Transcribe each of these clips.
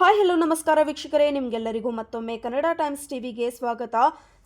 Hi hello ನಮಸ್ಕಾರ ವೀಕ್ಷಕರೇ ನಿಮಗೆಲ್ಲರಿಗೂ ಮತ್ತೊಮ್ಮೆ ಕನ್ನಡ ಟೈಮ್ಸ್ ಟಿವಿಗೆ ಸ್ವಾಗತ.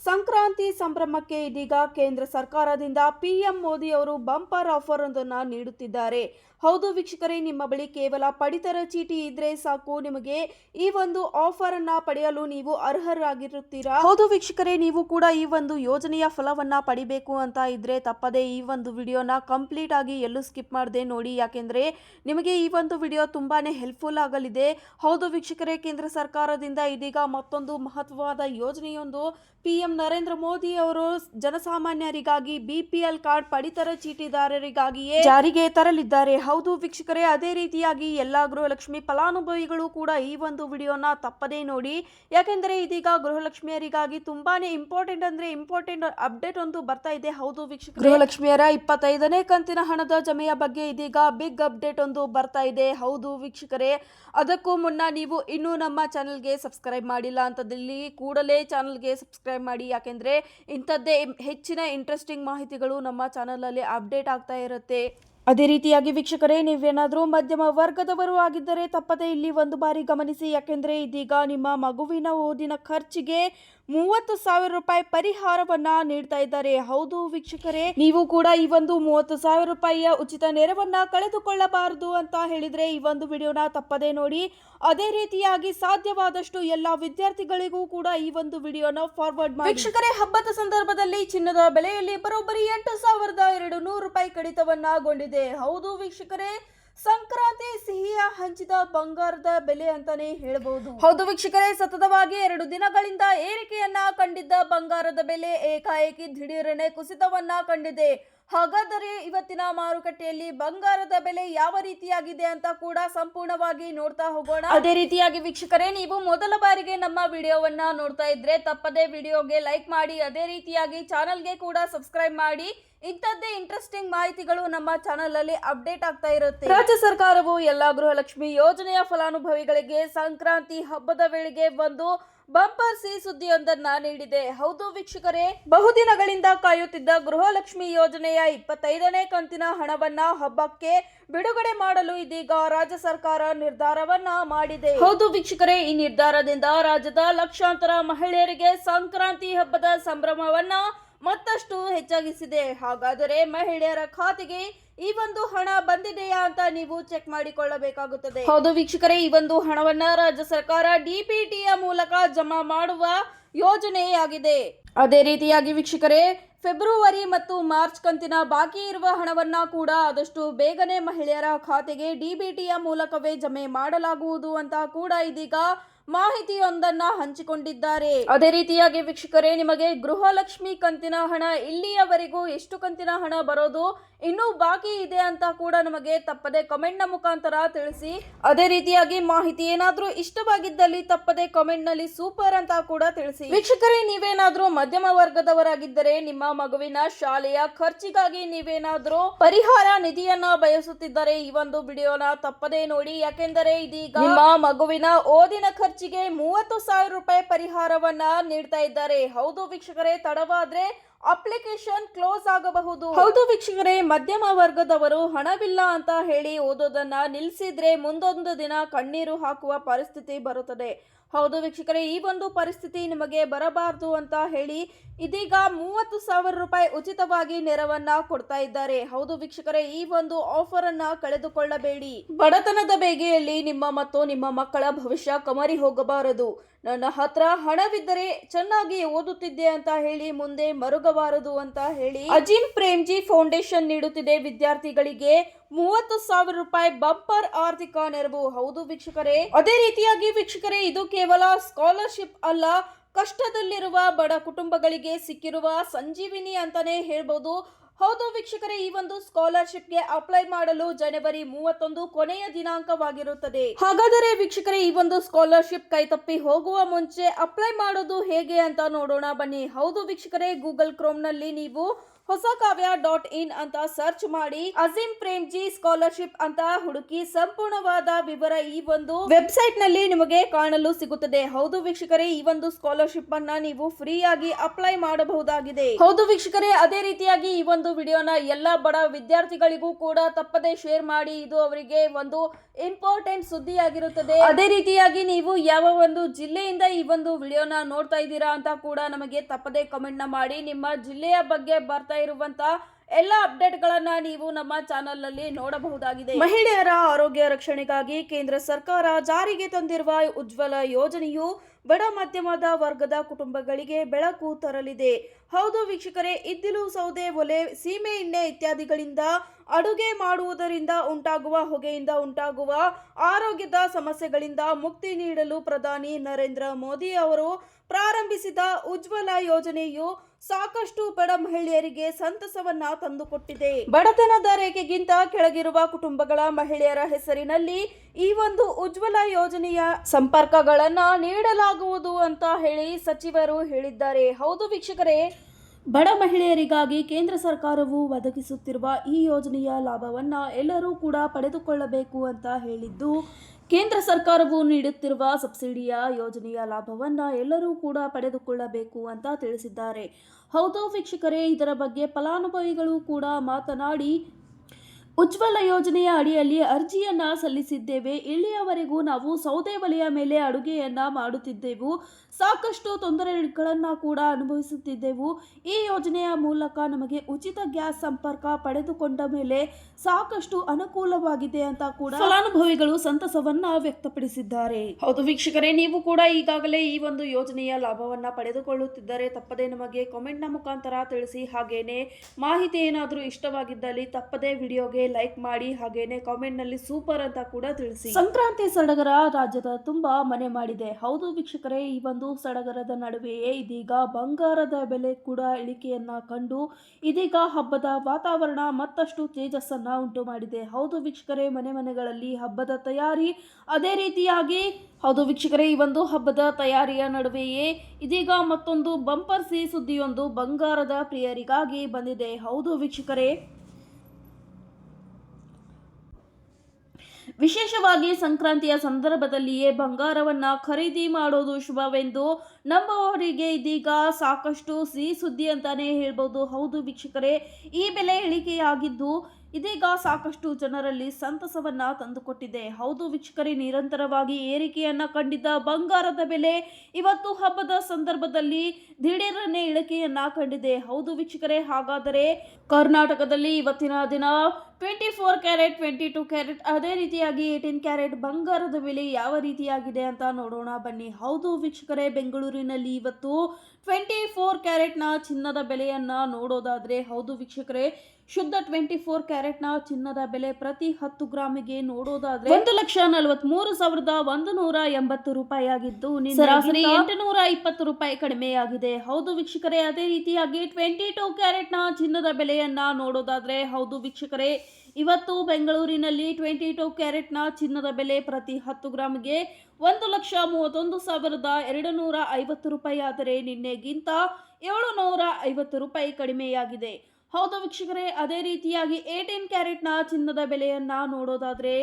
ಸಂಕ್ರಾಂತಿ ಸಂಭ್ರಮಕ್ಕೆ ಇದೀಗ ಕೇಂದ್ರ ಸರ್ಕಾರದಿಂದ ಪಿಎಂ ಮೋದಿ ಅವರು ಬಂಪರ್ ಆಫರ್ ಒಂದನ್ನು ನೀಡುತ್ತಿದ್ದಾರೆ. ಹೌದು ವೀಕ್ಷಕರೇ, ನಿಮ್ಮ ಬಳಿ ಕೇವಲ ಪಡಿತರ ಚೀಟಿ ಇದ್ರೆ ಸಾಕು. ನಿಮಗೆ ಈ ಒಂದು ಆಫರ್ ಅನ್ನ ಪಡೆಯಲು ನೀವು ಅರ್ಹರಾಗಿರುತ್ತೀರಾ? ಹೌದು ವೀಕ್ಷಕರೇ, ನೀವು ಕೂಡ ಈ ಒಂದು ಯೋಜನೆಯ ಫಲವನ್ನ ಪಡಿಬೇಕು ಅಂತ ಇದ್ರೆ ತಪ್ಪದೆ ಈ ಒಂದು ವಿಡಿಯೋನ ಕಂಪ್ಲೀಟ್ ಆಗಿ ಎಲ್ಲೂ ಸ್ಕಿಪ್ ಮಾಡದೆ ನೋಡಿ. ಯಾಕೆಂದ್ರೆ ನಿಮಗೆ ಈ ಒಂದು ವಿಡಿಯೋ ತುಂಬಾನೇ ಹೆಲ್ಪ್ಫುಲ್ ಆಗಲಿದೆ. ಹೌದು ವೀಕ್ಷಕರೇ, ಕೇಂದ್ರ ಸರ್ಕಾರದಿಂದ ಇದೀಗ ಮತ್ತೊಂದು ಮಹತ್ವವಾದ ಯೋಜನೆಯೊಂದು ಪಿ ಎಂ ನರೇಂದ್ರ ಮೋದಿ ಅವರು ಜನಸಾಮಾನ್ಯರಿಗಾಗಿ ಬಿಪಿಎಲ್ ಕಾರ್ಡ್ ಪಡಿತರ ಚೀಟಿದಾರರಿಗಾಗಿಯೇ ಜಾರಿಗೆ ತರಲಿದ್ದಾರೆ. ಹೌದು ವೀಕ್ಷಕರೇ, ಅದೇ ರೀತಿಯಾಗಿ ಎಲ್ಲ ಗೃಹಲಕ್ಷ್ಮಿ ಫಲಾನುಭವಿಗಳು ಕೂಡ ಈ ಒಂದು ವಿಡಿಯೋನ ತಪ್ಪದೇ ನೋಡಿ. ಯಾಕೆಂದರೆ ಇದೀಗ ಗೃಹಲಕ್ಷ್ಮಿಯರಿಗಾಗಿ ತುಂಬಾನೇ ಇಂಪಾರ್ಟೆಂಟ್ ಅಂದ್ರೆ ಇಂಪಾರ್ಟೆಂಟ್ ಅಪ್ಡೇಟ್ ಒಂದು ಬರ್ತಾ ಇದೆ. ಹೌದು ವೀಕ್ಷಕ ಗೃಹಲಕ್ಷ್ಮಿಯರ ಇಪ್ಪತ್ತೈದನೇ ಕಂತಿನ ಹಣದ ಜಮೆಯ ಬಗ್ಗೆ ಇದೀಗ ಬಿಗ್ ಅಪ್ಡೇಟ್ ಒಂದು ಬರ್ತಾ ಇದೆ. ಹೌದು ವೀಕ್ಷಕರೇ, ಅದಕ್ಕೂ ಮುನ್ನ ನೀವು ಇನ್ನೂ ನಮ್ಮ ಚಾನೆಲ್ಗೆ ಸಬ್ಸ್ಕ್ರೈಬ್ ಮಾಡಿಲ್ಲ ಅಂತದಲ್ಲಿ ಕೂಡಲೇ ಚಾನಲ್ಗೆ ಸಬ್ಸ್ಕ್ರೈಬ್ ಮಾಡಿ. ಯಾಕೆಂದರೆ ಇಂಥದ್ದೇ ಹೆಚ್ಚಿನ ಇಂಟ್ರೆಸ್ಟಿಂಗ್ ಮಾಹಿತಿಗಳು ನಮ್ಮ ಚಾನಲಲ್ಲಿ ಅಪ್ಡೇಟ್ ಆಗ್ತಾ ಇರುತ್ತೆ. ಅದೇ ರೀತಿಯಾಗಿ ವೀಕ್ಷಕರೇ, ನೀವೇನಾದರೂ ಮಧ್ಯಮ ವರ್ಗದವರು ಆಗಿದ್ದರೆ ತಪ್ಪದೇ ಇಲ್ಲಿ ಒಂದು ಬಾರಿ ಗಮನಿಸಿ. ಯಾಕೆಂದರೆ ಇದೀಗ ನಿಮ್ಮ ಮಗುವಿನ ಓದಿನ ಖರ್ಚಿಗೆ ಮೂವತ್ತು ಸಾವಿರ ರೂಪಾಯಿ ಪರಿಹಾರವನ್ನ ನೀಡ್ತಾ ಇದ್ದಾರೆ. ಹೌದು ವೀಕ್ಷಕರೇ, ನೀವು ಕೂಡ ಈ ಒಂದು ಮೂವತ್ತು ಸಾವಿರ ರೂಪಾಯಿಯ ಉಚಿತ ನೆರವನ್ನ ಕಳೆದುಕೊಳ್ಳಬಾರದು ಅಂತ ಹೇಳಿದ್ರೆ ಈ ಒಂದು ವಿಡಿಯೋನ ತಪ್ಪದೇ ನೋಡಿ. ಅದೇ ರೀತಿಯಾಗಿ ಸಾಧ್ಯವಾದಷ್ಟು ಎಲ್ಲಾ ವಿದ್ಯಾರ್ಥಿಗಳಿಗೂ ಕೂಡ ಈ ಒಂದು ವಿಡಿಯೋನ ಫಾರ್ವರ್ಡ್ ಮಾಡಿ. ವೀಕ್ಷಕರೇ, ಹಬ್ಬದ ಸಂದರ್ಭದಲ್ಲಿ ಚಿನ್ನದ ಬೆಲೆಯಲ್ಲಿ ಬರೋಬ್ಬರಿ ಎಂಟು ಸಾವಿರದ ಎರಡು ನೂರು ರೂಪಾಯಿ ಕಡಿತವನ್ನಗೊಂಡಿದೆ ಹೌದು ವೀಕ್ಷಕರೇ ಸಂಕ್ರಾಂತಿ ಸಿಹಿಯ ಹಂಚಿದ ಬಂಗಾರದ ಬೆಲೆ ಅಂತಾನೆ ಹೇಳಬಹುದು ಹೌದು ವೀಕ್ಷಕರೇ, ಸತತವಾಗಿ ಎರಡು ದಿನಗಳಿಂದ ಏರಿಕೆಯನ್ನ ಕಂಡಿದ್ದ ಬಂಗಾರದ ಬೆಲೆ ಏಕಾಏಕಿ ದಿಢೀರನೆ ಕುಸಿತವನ್ನ ಕಂಡಿದೆ. ಹಾಗಾದರೆ ಇವತ್ತಿನ ಮಾರುಕಟ್ಟೆಯಲ್ಲಿ ಬಂಗಾರದ ಬೆಲೆ ಯಾವ ರೀತಿಯಾಗಿದೆ ಅಂತ ಕೂಡ ಸಂಪೂರ್ಣವಾಗಿ ನೋಡ್ತಾ ಹೋಗೋಣ. ಅದೇ ರೀತಿಯಾಗಿ ವೀಕ್ಷಕರೇ ನೀವು ಮೊದಲ ಬಾರಿಗೆ ನಮ್ಮ ವಿಡಿಯೋವನ್ನ ನೋಡ್ತಾ ಇದ್ರೆ ತಪ್ಪದೇ ವಿಡಿಯೋಗೆ ಲೈಕ್ ಮಾಡಿ ಅದೇ ರೀತಿಯಾಗಿ ಚಾನಲ್ಗೆ ಕೂಡ ಸಬ್ಸ್ಕ್ರೈಬ್ ಮಾಡಿ. ಇಂಥದ್ದೇ ಇಂಟ್ರೆಸ್ಟಿಂಗ್ ಮಾಹಿತಿಗಳು ನಮ್ಮ ಚಾನಲ್ ಅಲ್ಲಿ ಅಪ್ಡೇಟ್ ಆಗ್ತಾ ಇರುತ್ತೆ. ರಾಜ್ಯ ಸರ್ಕಾರವು ಎಲ್ಲಾ ಗೃಹಲಕ್ಷ್ಮಿ ಯೋಜನೆಯ ಫಲಾನುಭವಿಗಳಿಗೆ ಸಂಕ್ರಾಂತಿ ಹಬ್ಬದ ವೇಳೆಗೆ ಒಂದು ಬಂಪರ್ ಸಿ ಸುದ್ದಿಯೊಂದನ್ನ ನೀಡಿದೆ. ಹೌದು ವೀಕ್ಷಕರೇ ಬಹುದಿನಗಳಿಂದ ಕಾಯುತ್ತಿದ್ದ ಗೃಹಲಕ್ಷ್ಮಿ ಯೋಜನೆಯ ಇಪ್ಪತ್ತೈದನೇ ಕಂತಿನ ಹಣವನ್ನ ಹಬ್ಬಕ್ಕೆ ಬಿಡುಗಡೆ ಮಾಡಲು ಇದೀಗ ರಾಜ್ಯ ಸರ್ಕಾರ ನಿರ್ಧಾರವನ್ನ ಮಾಡಿದೆ. ಹೌದು ವೀಕ್ಷಕರೇ, ಈ ನಿರ್ಧಾರದಿಂದ ರಾಜ್ಯದ ಲಕ್ಷಾಂತರ ಮಹಿಳೆಯರಿಗೆ ಸಂಕ್ರಾಂತಿ ಹಬ್ಬದ ಸಂಭ್ರಮವನ್ನ ಮತ್ತಷ್ಟು ಹೆಚ್ಚಾಗಿಸಿದೆ. ಹಾಗಾದರೆ ಮಹಿಳೆಯರ ಖಾತೆಗೆ ಈ ಒಂದು ಹಣ ಬಂದಿದೆಯಾ ಅಂತ ನೀವು ಚೆಕ್ ಮಾಡಿಕೊಳ್ಳಬೇಕಾಗುತ್ತದೆ. ಹೌದು ವೀಕ್ಷಕರೇ, ಈ ಒಂದು ಹಣವನ್ನ ರಾಜ್ಯ ಸರ್ಕಾರ ಡಿಪಿಟಿಯ ಮೂಲಕ ಜಮಾ ಮಾಡುವ ಯೋಜನೆಯಾಗಿದೆ. ಅದೇ ರೀತಿಯಾಗಿ ವೀಕ್ಷಕರೇ, ಫೆಬ್ರವರಿ ಮತ್ತು ಮಾರ್ಚ್ ಕಂತಿನ ಬಾಕಿ ಇರುವ ಹಣವನ್ನ ಕೂಡ ಆದಷ್ಟು ಬೇಗನೆ ಮಹಿಳೆಯರ ಖಾತೆಗೆ ಡಿಬಿಟಿಯ ಮೂಲಕವೇ ಜಮೆ ಮಾಡಲಾಗುವುದು ಅಂತ ಕೂಡ ಇದೀಗ ಮಾಹಿತಿಯೊಂದನ್ನ ಹಂಚಿಕೊಂಡಿದ್ದಾರೆ. ಅದೇ ರೀತಿಯಾಗಿ ವೀಕ್ಷಕರೇ ನಿಮಗೆ ಗೃಹಲಕ್ಷ್ಮಿ ಕಂತಿನ ಹಣ ಇಲ್ಲಿಯವರೆಗೂ ಎಷ್ಟು ಕಂತಿನ ಹಣ ಬರೋದು ಇನ್ನೂ ಬಾಕಿ ಇದೆ ಅಂತ ಕೂಡ ನಮಗೆ ತಪ್ಪದೆ ಕಮೆಂಟ್ನ ಮುಖಾಂತರ ತಿಳಿಸಿ. ಅದೇ ರೀತಿಯಾಗಿ ಮಾಹಿತಿ ಏನಾದ್ರೂ ಇಷ್ಟವಾಗಿದ್ದಲ್ಲಿ ತಪ್ಪದೆ ಕಮೆಂಟ್ನಲ್ಲಿ ಸೂಪರ್ ಅಂತ ಕೂಡ ತಿಳಿಸಿ. ವೀಕ್ಷಕರೇ ನೀವೇನಾದ್ರೂ ಮಧ್ಯಮ ವರ್ಗದವರಾಗಿದ್ದರೆ ನಿಮ್ಮ ಮಗುವಿನ ಶಾಲೆಯ ಖರ್ಚಿಗಾಗಿ ನೀವೇನಾದ್ರೂ ಪರಿಹಾರ ನಿಧಿಯನ್ನ ಬಯಸುತ್ತಿದ್ದರೆ ಈ ಒಂದು ವಿಡಿಯೋನ ತಪ್ಪದೆ ನೋಡಿ. ಯಾಕೆಂದರೆ ಇದೀಗ ನಿಮ್ಮ ಮಗುವಿನ ಓದಿನ ಖರ್ಚಿಗೆ ಮೂವತ್ತು ಸಾವಿರ ರೂಪಾಯಿ ಪರಿಹಾರವನ್ನ ನೀಡ್ತಾ ಇದ್ದಾರೆ. ಹೌದು ವೀಕ್ಷಕರೇ, ತಡವಾದ್ರೆ ಅಪ್ಲಿಕೇಶನ್ ಕ್ಲೋಸ್ ಆಗಬಹುದು. ಹೌದು ವೀಕ್ಷಕರೇ, ಮಧ್ಯಮ ವರ್ಗದವರು ಹಣವಿಲ್ಲ ಅಂತ ಹೇಳಿ ಓದೋದನ್ನ ನಿಲ್ಲಿಸಿದ್ರೆ ಮುಂದೊಂದು ದಿನ ಕಣ್ಣೀರು ಹಾಕುವ ಪರಿಸ್ಥಿತಿ ಬರುತ್ತದೆ. ಹೌದು ವೀಕ್ಷಕರೇ, ಈ ಒಂದು ಪರಿಸ್ಥಿತಿ ನಿಮಗೆ ಬರಬಾರದು ಅಂತ ಹೇಳಿ ಇದೀಗ ಮೂವತ್ತು ಸಾವಿರ ರೂಪಾಯಿ ಉಚಿತವಾಗಿ ನೆರವನ್ನ ಕೊಡ್ತಾ ಇದ್ದಾರೆ. ಹೌದು ವೀಕ್ಷಕರೇ, ಈ ಒಂದು ಆಫರ್ ಅನ್ನ ಕಳೆದುಕೊಳ್ಳಬೇಡಿ. ಬಡತನದ ಬೇಗೆಯಲ್ಲಿ ನಿಮ್ಮ ಮತ್ತು ನಿಮ್ಮ ಮಕ್ಕಳ ಭವಿಷ್ಯ ಕಮರಿ ಹೋಗಬಾರದು. ನನ್ನ ಹತ್ರ ಹಣವಿದ್ದರೆ ಚೆನ್ನಾಗಿ ಓದುತ್ತಿದ್ದೆ ಅಂತ ಹೇಳಿ ಮುಂದೆ ಮರುಗಬಾರದು ಅಂತ ಹೇಳಿ ಅಜಿಮ್ ಪ್ರೇಮ್ಜಿ ಫೌಂಡೇಶನ್ ನೀಡುತ್ತಿದೆ ವಿದ್ಯಾರ್ಥಿಗಳಿಗೆ ಮೂವತ್ತು ಸಾವಿರ ರೂಪಾಯಿ ಬಂಪರ್ ಆರ್ಥಿಕ ನೆರವು. ಹೌದು ವೀಕ್ಷಕರೇ. ಅದೇ ರೀತಿಯಾಗಿ ವೀಕ್ಷಕರೇ, ಇದು ಕೇವಲ ಸ್ಕಾಲರ್ಶಿಪ್ ಅಲ್ಲ, ಕಷ್ಟದಲ್ಲಿರುವ ಬಡ ಕುಟುಂಬಗಳಿಗೆ ಸಿಕ್ಕಿರುವ ಸಂಜೀವಿನಿ ಅಂತಾನೆ ಹೇಳ್ಬೋದು. ಹೌದು ವೀಕ್ಷಕರೇ, ಈ ಒಂದು ಸ್ಕಾಲರ್ಶಿಪ್ಗೆ ಅಪ್ಲೈ ಮಾಡಲು ಜನವರಿ ಮೂವತ್ತೊಂದು ಕೊನೆಯ ದಿನಾಂಕವಾಗಿರುತ್ತದೆ. ಹಾಗಾದರೆ ವೀಕ್ಷಕರೇ, ಈ ಒಂದು ಸ್ಕಾಲರ್ಶಿಪ್ ಕೈತಪ್ಪಿ ಹೋಗುವ ಮುಂಚೆ ಅಪ್ಲೈ ಮಾಡೋದು ಹೇಗೆ ಅಂತ ನೋಡೋಣ ಬನ್ನಿ. ಹೌದು ವೀಕ್ಷಕರೇ, ಗೂಗಲ್ ಕ್ರೋಮ್ನಲ್ಲಿ ನೀವು ಹೊಸಕಾವ್ಯ ಡಾಟ್ ಇನ್ ಅಂತ ಸರ್ಚ್ ಮಾಡಿ ಅಜೀಂ ಪ್ರೇಮ್ಜಿ ಸ್ಕಾಲರ್ಶಿಪ್ ಅಂತ ಹುಡುಕಿ ಸಂಪೂರ್ಣವಾದ ವಿವರ ಈ ಒಂದು ವೆಬ್ಸೈಟ್ನಲ್ಲಿ ನಿಮಗೆ ಕಾಣಲು ಸಿಗುತ್ತದೆ. ಹೌದು ವೀಕ್ಷಕರೇ, ಈ ಒಂದು ಸ್ಕಾಲರ್ಶಿಪ್ ಅನ್ನ ನೀವು ಫ್ರೀ ಆಗಿ ಅಪ್ಲೈ ಮಾಡಬಹುದಾಗಿದೆ. ಹೌದು ವೀಕ್ಷಕರೇ, ಅದೇ ರೀತಿಯಾಗಿ ಈ ಒಂದು ವಿಡಿಯೋನ ಎಲ್ಲಾ ಬಡ ವಿದ್ಯಾರ್ಥಿಗಳಿಗೂ ಕೂಡ ತಪ್ಪದೆ ಶೇರ್ ಮಾಡಿ. ಇದು ಅವರಿಗೆ ಒಂದು ಇಂಪಾರ್ಟೆಂಟ್ ಸುದ್ದಿ ಆಗಿರುತ್ತದೆ ಅದೇ ರೀತಿಯಾಗಿ ನೀವು ಯಾವ ಒಂದು ಜಿಲ್ಲೆಯಿಂದ ಈ ಒಂದು ವಿಡಿಯೋನ ನೋಡ್ತಾ ಇದ್ದೀರಾ ಅಂತ ಕೂಡ ನಮಗೆ ತಪ್ಪದೆ ಕಮೆಂಟ್ನ ಮಾಡಿ. ನಿಮ್ಮ ಜಿಲ್ಲೆಯ ಬಗ್ಗೆ ಬರ್ತಾ ಇರುವಂತ ಎಲ್ಲ ಅಪ್ಡೇಟ್ ಗಳನ್ನ ನೀವು ನಮ್ಮ ಚಾನೆಲ್ನಲ್ಲಿ ನೋಡಬಹುದಾಗಿದೆ. ಮಹಿಳೆಯರ ಆರೋಗ್ಯ ರಕ್ಷಣೆಗಾಗಿ ಕೇಂದ್ರ ಸರ್ಕಾರ ಜಾರಿಗೆ ತಂದಿರುವ ಉಜ್ವಲ ಯೋಜನೆಯು ಬಡ ಮಧ್ಯಮದ ವರ್ಗದ ಕುಟುಂಬಗಳಿಗೆ ಬೆಳಕು ತರಲಿದೆ. ಹೌದು ವೀಕ್ಷಕರೇ, ಇದ್ದಿಲು ಸೌದೆ, ಒಲೆ, ಸೀಮೆ ಎಣ್ಣೆ ಇತ್ಯಾದಿಗಳಿಂದ ಅಡುಗೆ ಮಾಡುವುದರಿಂದ ಉಂಟಾಗುವ ಹೊಗೆಯಿಂದ ಉಂಟಾಗುವ ಆರೋಗ್ಯದ ಸಮಸ್ಯೆಗಳಿಂದ ಮುಕ್ತಿ ನೀಡಲು ಪ್ರಧಾನಿ ನರೇಂದ್ರ ಮೋದಿ ಅವರು ಪ್ರಾರಂಭಿಸಿದ ಉಜ್ವಲ ಯೋಜನೆಯು ಸಾಕಷ್ಟು ಬಡ ಮಹಿಳೆಯರಿಗೆ ಸಂತಸವನ್ನ ತಂದುಕೊಟ್ಟಿದೆ. ಬಡತನದ ರೇಖೆಗಿಂತ ಕೆಳಗಿರುವ ಕುಟುಂಬಗಳ ಮಹಿಳೆಯರ ಹೆಸರಿನಲ್ಲಿ ಈ ಒಂದು ಉಜ್ವಲ ಯೋಜನೆಯ ಸಂಪರ್ಕಗಳನ್ನ ನೀಡಲಾಗುವುದು ಅಂತ ಹೇಳಿ ಸಚಿವರು ಹೇಳಿದ್ದಾರೆ. ಹೌದು ವೀಕ್ಷಕರೇ ಬಡ ಮಹಿಳೆಯರಿಗಾಗಿ ಕೇಂದ್ರ ಸರ್ಕಾರವು ಒದಗಿಸುತ್ತಿರುವ ಈ ಯೋಜನೆಯ ಲಾಭವನ್ನು ಎಲ್ಲರೂ ಕೂಡ ಪಡೆದುಕೊಳ್ಳಬೇಕು ಅಂತ ಹೇಳಿದ್ದು, ಕೇಂದ್ರ ಸರ್ಕಾರವು ನೀಡುತ್ತಿರುವ ಸಬ್ಸಿಡಿಯ ಯೋಜನೆಯ ಲಾಭವನ್ನು ಎಲ್ಲರೂ ಕೂಡ ಪಡೆದುಕೊಳ್ಳಬೇಕು ಅಂತ ತಿಳಿಸಿದ್ದಾರೆ. ಹೌದು ವೀಕ್ಷಕರೇ, ಇದರ ಬಗ್ಗೆ ಫಲಾನುಭವಿಗಳು ಕೂಡ ಮಾತನಾಡಿ ಉಜ್ವಲ ಯೋಜನೆಯ ಅಡಿಯಲ್ಲಿ ಅರ್ಜಿಯನ್ನು ಸಲ್ಲಿಸಿದ್ದೇವೆ. ಇಲ್ಲಿಯವರೆಗೂ ನಾವು ಸೌದೆ ಒಲೆಯ ಮೇಲೆ ಅಡುಗೆಯನ್ನ ಮಾಡುತ್ತಿದ್ದೆವು. ಸಾಕಷ್ಟು ತೊಂದರೆಗಳನ್ನು ಕೂಡ ಅನುಭವಿಸುತ್ತಿದ್ದೆವು. ಈ ಯೋಜನೆಯ ಮೂಲಕ ನಮಗೆ ಉಚಿತ ಗ್ಯಾಸ್ ಸಂಪರ್ಕ ಪಡೆದುಕೊಂಡ ಮೇಲೆ ಸಾಕಷ್ಟು ಅನುಕೂಲವಾಗಿದೆ ಅಂತ ಕೂಡ ಫಲಾನುಭವಿಗಳು ಸಂತಸವನ್ನ ವ್ಯಕ್ತಪಡಿಸಿದ್ದಾರೆ. ಹೌದು ವೀಕ್ಷಕರೇ, ನೀವು ಕೂಡ ಈಗಾಗಲೇ ಈ ಒಂದು ಯೋಜನೆಯ ಲಾಭವನ್ನ ಪಡೆದುಕೊಳ್ಳುತ್ತಿದ್ದರೆ ತಪ್ಪದೇ ನಮಗೆ ಕಾಮೆಂಟ್ನ ಮುಖಾಂತರ ತಿಳಿಸಿ. ಹಾಗೇನೆ ಮಾಹಿತಿ ಏನಾದರೂ ಇಷ್ಟವಾಗಿದ್ದಲ್ಲಿ ತಪ್ಪದೇ ವಿಡಿಯೋಗೆ ಲೈಕ್ ಮಾಡಿ ಹಾಗೇನೆ ಕಾಮೆಂಟ್ನಲ್ಲಿ ಸೂಪರ್ ಅಂತ ಕೂಡ ತಿಳಿಸಿ. ಸಂಕ್ರಾಂತಿ ಸಡಗರ ರಾಜ್ಯದ ತುಂಬಾ ಮನೆ ಮಾಡಿದೆ. ಹೌದು ವೀಕ್ಷಕರೇ, ಈ ಒಂದು ಸಡಗರದ ನಡುವೆಯೇ ಇದೀಗ ಬಂಗಾರದ ಬೆಲೆ ಕೂಡ ಇಳಿಕೆಯನ್ನ ಕಂಡು ಇದೀಗ ಹಬ್ಬದ ವಾತಾವರಣ ಮತ್ತಷ್ಟು ತೇಜಸ್ಸನ್ನ ಉಂಟು ಮಾಡಿದೆ. ಹೌದು ವೀಕ್ಷಕರೇ, ಮನೆ ಮನೆಗಳಲ್ಲಿ ಹಬ್ಬದ ತಯಾರಿ ಅದೇ ರೀತಿಯಾಗಿ, ಹೌದು ವೀಕ್ಷಕರೇ, ಈ ಒಂದು ಹಬ್ಬದ ತಯಾರಿಯ ನಡುವೆಯೇ ಇದೀಗ ಮತ್ತೊಂದು ಬಂಪರ್ ಸಿ ಸುದ್ದಿಯೊಂದು ಬಂಗಾರದ ಪ್ರಿಯರಿಗಾಗಿ ಬಂದಿದೆ. ಹೌದು ವೀಕ್ಷಕರೇ. ವಿಶೇಷವಾಗಿ ಸಂಕ್ರಾಂತಿಯ ಸಂದರ್ಭದಲ್ಲಿಯೇ ಬಂಗಾರವನ್ನು ಖರೀದಿ ಮಾಡೋದು ಶುಭವೆಂದು ನಂಬುವವರಿಗೆ ಇದೀಗ ಸಾಕಷ್ಟು ಸಿಹಿ ಸುದ್ದಿ ಅಂತಾನೆ ಹೇಳ್ಬೋದು. ಹೌದು ವೀಕ್ಷಕರೇ, ಈ ಬೆಲೆ ಇಳಿಕೆಯಾಗಿದ್ದು ಇದೀಗ ಸಾಕಷ್ಟು ಜನರಲ್ಲಿ ಸಂತಸವನ್ನ ತಂದುಕೊಟ್ಟಿದೆ. ಹೌದು ವೀಕ್ಷಕರೇ, ನಿರಂತರವಾಗಿ ಏರಿಕೆಯನ್ನ ಕಂಡಿದ್ದ ಬಂಗಾರದ ಬೆಲೆ ಇವತ್ತು ಹಬ್ಬದ ಸಂದರ್ಭದಲ್ಲಿ ದಿಢೀರನೆ ಇಳಿಕೆಯನ್ನ ಕಂಡಿದೆ. ಹೌದು ವೀಕ್ಷಕರೇ, ಹಾಗಾದರೆ ಕರ್ನಾಟಕದಲ್ಲಿ ಇವತ್ತಿನ ದಿನ twenty four carat twenty two carat ಅದೇ ರೀತಿಯಾಗಿ ಏಯ್ಟೀನ್ ಕ್ಯಾರೆಟ್ ಬಂಗಾರದ ಬೆಲೆ ಯಾವ ರೀತಿಯಾಗಿದೆ ಅಂತ ನೋಡೋಣ. ಬನ್ನಿ, ಹೌದು ವೀಕ್ಷಕರೇ, ಬೆಂಗಳೂರಿನಲ್ಲಿ ಇವತ್ತು ಟ್ವೆಂಟಿ ಫೋರ್ ಕ್ಯಾರೆಟ್ನ ಚಿನ್ನದ ಬೆಲೆಯನ್ನ ನೋಡೋದಾದ್ರೆ, ಹೌದು ವೀಕ್ಷಕರೇ, ಶುದ್ಧ ಟ್ವೆಂಟಿ ಫೋರ್ ಕ್ಯಾರೆಟ್ನ ಚಿನ್ನದ ಬೆಲೆ ಪ್ರತಿ ಹತ್ತು ಗ್ರಾಮಿಗೆ ನೋಡೋದಾದ್ರೆ ಒಂದು ಲಕ್ಷ ನಲವತ್ಮೂರು ಸಾವಿರದ ಒಂದು ನೂರ ಎಂಬತ್ತು ರೂಪಾಯಿ ಆಗಿದ್ದು ಸರಾಸರಿ ಎಂಟುನೂರ ಇಪ್ಪತ್ತು ರೂಪಾಯಿ ಕಡಿಮೆಯಾಗಿದೆ ಹೌದು ವೀಕ್ಷಕರೇ, ಅದೇ ರೀತಿಯಾಗಿ ಟ್ವೆಂಟಿ ಟೂ ಕ್ಯಾರೆಟ್ನ ಚಿನ್ನದ ಬೆಲೆಯನ್ನ ನೋಡೋದಾದ್ರೆ, ಹೌದು ವೀಕ್ಷಕರೇ ಇವತ್ತು ಬೆಂಗಳೂರಿನಲ್ಲಿ ಟ್ವೆಂಟಿ ಟು ಕ್ಯಾರೆಟ್ನ ಚಿನ್ನದ ಬೆಲೆ ಪ್ರತಿ ಹತ್ತು ಗ್ರಾಮ್ಗೆ ಒಂದು ಲಕ್ಷ ಮೂವತ್ತೊಂದು ಸಾವಿರದ ಎರಡು ನೂರ ಐವತ್ತು ರೂಪಾಯಿ ಆದರೆ ನಿನ್ನೆಗಿಂತ ಏಳು ನೂರ ಐವತ್ತು ರೂಪಾಯಿ ಕಡಿಮೆಯಾಗಿದೆ. ಹೌದು ವೀಕ್ಷಕರೇ, ಅದೇ ರೀತಿಯಾಗಿ ಏಯ್ಟೀನ್ ಕ್ಯಾರೆಟ್ನ ಚಿನ್ನದ ಬೆಲೆಯನ್ನ ನೋಡೋದಾದ್ರೆ,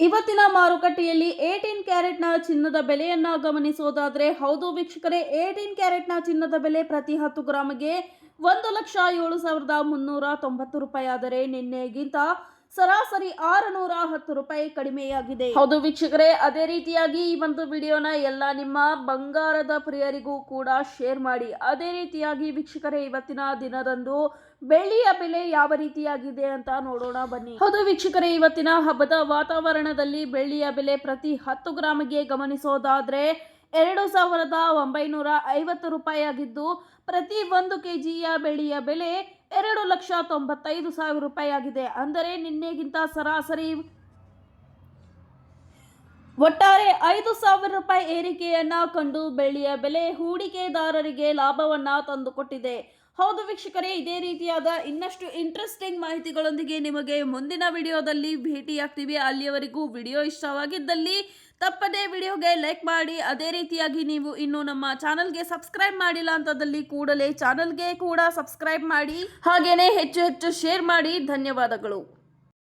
ಇವತ್ತಿನ ಮಾರುಕಟ್ಟೆಯಲ್ಲಿ ಏಯ್ಟೀನ್ ಕ್ಯಾರೆಟ್ನ ಚಿನ್ನದ ಬೆಲೆಯನ್ನ ಗಮನಿಸೋದಾದ್ರೆ, ಹೌದು ವೀಕ್ಷಕರೇ, ಏಯ್ಟೀನ್ ಕ್ಯಾರೆಟ್ನ ಚಿನ್ನದ ಬೆಲೆ ಪ್ರತಿ ಹತ್ತು ಗ್ರಾಮ್ಗೆ ಒಂದು ಲಕ್ಷ ಏಳು ಸಾವಿರದ ಮುನ್ನೂರ ತೊಂಬತ್ತು ರೂಪಾಯಿ ಆದರೆ ನಿನ್ನೆಗಿಂತ ಸರಾಸರಿ ಆರು ನೂರ ಹತ್ತು ರೂಪಾಯಿ ಕಡಿಮೆಯಾಗಿದೆ. ಹೌದು ವೀಕ್ಷಕರೇ ಅದೇ ರೀತಿಯಾಗಿ ಈ ಒಂದು ವಿಡಿಯೋನ ಎಲ್ಲ ನಿಮ್ಮ ಬಂಗಾರದ ಪ್ರಿಯರಿಗೂ ಕೂಡ ಶೇರ್ ಮಾಡಿ. ಅದೇ ರೀತಿಯಾಗಿ ವೀಕ್ಷಕರೇ ಇವತ್ತಿನ ದಿನದಂದು ಬೆಳ್ಳಿಯ ಬೆಲೆ ಯಾವ ರೀತಿಯಾಗಿದೆ ಅಂತ ನೋಡೋಣ ಬನ್ನಿ. ಹೌದು ವೀಕ್ಷಕರೇ ಇವತ್ತಿನ ಹಬ್ಬದ ವಾತಾವರಣದಲ್ಲಿ ಬೆಳ್ಳಿಯ ಬೆಲೆ ಪ್ರತಿ ಹತ್ತು ಗ್ರಾಮಿಗೆ ಗಮನಿಸೋದಾದ್ರೆ ಎರಡು ಸಾವಿರದ ಒಂಬೈನೂರ ಐವತ್ತು ರೂಪಾಯಿಯಾಗಿದ್ದು, ಪ್ರತಿ ಒಂದು ಕೆಜಿಯ ಬೆಳೆಯ ಬೆಲೆ ಎರಡು ಲಕ್ಷ ತೊಂಬತ್ತೈದು ಸಾವಿರ ರೂಪಾಯಿ ಆಗಿದೆ ಅಂದರೆ ನಿನ್ನೆಗಿಂತ ಸರಾಸರಿ ಒಟ್ಟಾರೆ ಐದು ಸಾವಿರ ರೂಪಾಯಿ ಏರಿಕೆಯನ್ನ ಕಂಡು ಬೆಳ್ಳಿಯ ಬೆಲೆ ಹೂಡಿಕೆದಾರರಿಗೆ ಲಾಭವನ್ನ ತಂದುಕೊಟ್ಟಿದೆ. ಹೌದು ವೀಕ್ಷಕರೇ, ಇದೇ ರೀತಿಯಾದ ಇನ್ನಷ್ಟು ಇಂಟ್ರೆಸ್ಟಿಂಗ್ ಮಾಹಿತಿಗಳೊಂದಿಗೆ ನಿಮಗೆ ಮುಂದಿನ ವಿಡಿಯೋದಲ್ಲಿ ಭೇಟಿಯಾಗ್ತೀವಿ. ಅಲ್ಲಿಯವರೆಗೂ ವಿಡಿಯೋ ಇಷ್ಟವಾಗಿದ್ದಲ್ಲಿ ತಪ್ಪದೇ ವಿಡಿಯೋಗೆ ಲೈಕ್ ಮಾಡಿ. ಅದೇ ರೀತಿಯಾಗಿ ನೀವು ಇನ್ನು ನಮ್ಮ ಚಾನಲ್ಗೆ ಸಬ್ಸ್ಕ್ರೈಬ್ ಮಾಡಿಲ್ಲ ಅಂತದಲ್ಲಿ ಕೂಡಲೇ ಚಾನಲ್ಗೆ ಕೂಡ ಸಬ್ಸ್ಕ್ರೈಬ್ ಮಾಡಿ. ಹಾಗೇನೆ ಹೆಚ್ಚು ಹೆಚ್ಚು ಶೇರ್ ಮಾಡಿ. ಧನ್ಯವಾದಗಳು.